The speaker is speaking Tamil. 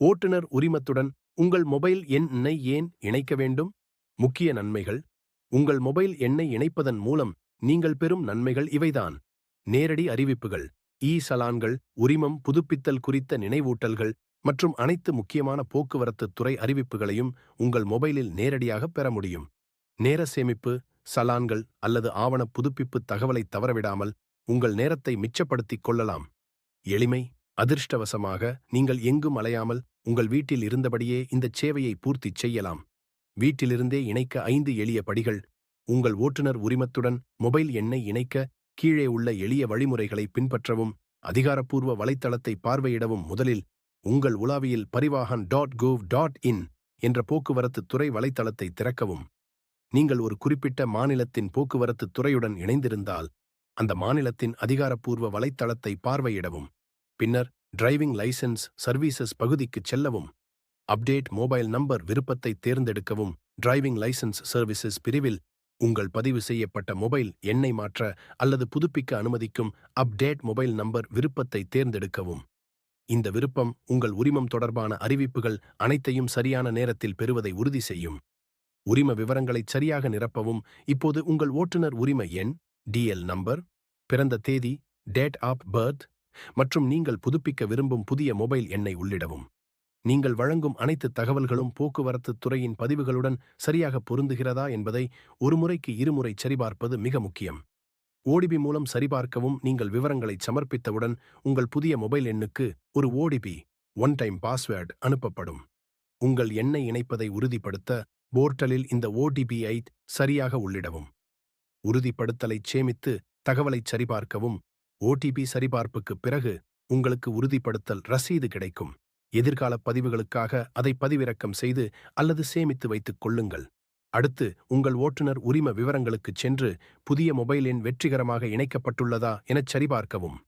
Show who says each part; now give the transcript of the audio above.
Speaker 1: ஓட்டுநர் உரிமத்துடன் உங்கள் மொபைல் எண்ணை ஏன் இணைக்க வேண்டும்? முக்கிய நன்மைகள். உங்கள் மொபைல் எண்ணை இணைப்பதன் மூலம் நீங்கள் பெறும் நன்மைகள் இவைதான். நேரடி அறிவிப்புகள் இ சலான்கள் உரிமம் புதுப்பித்தல் குறித்த நினைவூட்டல்கள் மற்றும் அனைத்து முக்கியமான போக்குவரத்து துறை அறிவிப்புகளையும் உங்கள் மொபைலில் நேரடியாக பெற முடியும். நேர சேமிப்பு சலான்கள் அல்லது ஆவண புதுப்பிப்பு தகவலை தவறவிடாமல் உங்கள் நேரத்தை மிச்சப்படுத்திக் கொள்ளலாம். எளிமை அதிர்ஷ்டவசமாக நீங்கள் எங்கும் அலையாமல் உங்கள் வீட்டில் இருந்தபடியே இந்த சேவையை பூர்த்தி செய்யலாம். வீட்டிலிருந்தே இணைக்க ஐந்து எளிய படிகள் உங்கள் ஓட்டுநர் உரிமத்துடன் மொபைல் எண்ணை இணைக்க கீழே உள்ள எளிய வழிமுறைகளை பின்பற்றவும் அதிகாரப்பூர்வ வலைத்தளத்தை பார்வையிடவும் முதலில் உங்கள் உலாவியில் Parivahan dot gov dot in என்ற போக்குவரத்து துறை வலைத்தளத்தை திறக்கவும். நீங்கள் ஒரு குறிப்பிட்ட மாநிலத்தின் போக்குவரத்து துறையுடன் இணைந்திருந்தால் அந்த மாநிலத்தின் அதிகாரப்பூர்வ வலைத்தளத்தை பார்வையிடவும். பின்னர் டிரைவிங் லைசென்ஸ் சர்வீசஸ் பகுதிக்குச் செல்லவும் அப்டேட் மொபைல் நம்பர் விருப்பத்தை தேர்ந்தெடுக்கவும் டிரைவிங் லைசென்ஸ் சர்வீசஸ் பிரிவில் உங்கள் பதிவு செய்யப்பட்ட மொபைல் எண்ணை மாற்ற அல்லது புதுப்பிக்க அனுமதிக்கும் அப்டேட் மொபைல் நம்பர் விருப்பத்தை தேர்ந்தெடுக்கவும். இந்த விருப்பம் உங்கள் உரிமம் தொடர்பான அறிவிப்புகள் அனைத்தையும் சரியான நேரத்தில் பெறுவதை உறுதி செய்யும். உரிம விவரங்களை சரியாக நிரப்பவும் இப்போது உங்கள் ஓட்டுநர் உரிம எண் டிஎல் நம்பர் பிறந்த தேதி டேட் ஆஃப் பர்த் மற்றும் நீங்கள் புதுப்பிக்க விரும்பும் புதிய மொபைல் எண்ணை உள்ளிடவும். நீங்கள் வழங்கும் அனைத்து தகவல்களும் போக்குவரத்து துறையின் பதிவுகளுடன் சரியாக பொருந்துகிறதா என்பதை ஒரு முறைக்கு இருமுறை சரிபார்ப்பது மிக முக்கியம். ஓடிபி மூலம் சரிபார்க்கவும் நீங்கள் விவரங்களை சமர்ப்பித்தவுடன் உங்கள் புதிய மொபைல் எண்ணுக்கு ஒரு ஓடிபி ஒன் டைம் பாஸ்வேர்டு அனுப்பப்படும். உங்கள் எண்ணை இணைப்பதை உறுதிப்படுத்த போர்ட்டலில் இந்த ஓடிபியை சரியாக உள்ளிடவும். உறுதிப்படுத்தலைச் சேமித்து தகவலைச் சரிபார்க்கவும் ஓடிபி சரிபார்ப்புக்குப் பிறகு உங்களுக்கு உறுதிப்படுத்தல் ரசீது கிடைக்கும். எதிர்கால பதிவுகளுக்காக அதை பதிவிறக்கம் செய்து அல்லது சேமித்து வைத்துக் கொள்ளுங்கள். அடுத்து உங்கள் ஓட்டுநர் உரிம விவரங்களுக்குச் சென்று புதிய மொபைல் எண் வெற்றிகரமாக இணைக்கப்பட்டுள்ளதா எனச் சரிபார்க்கவும்.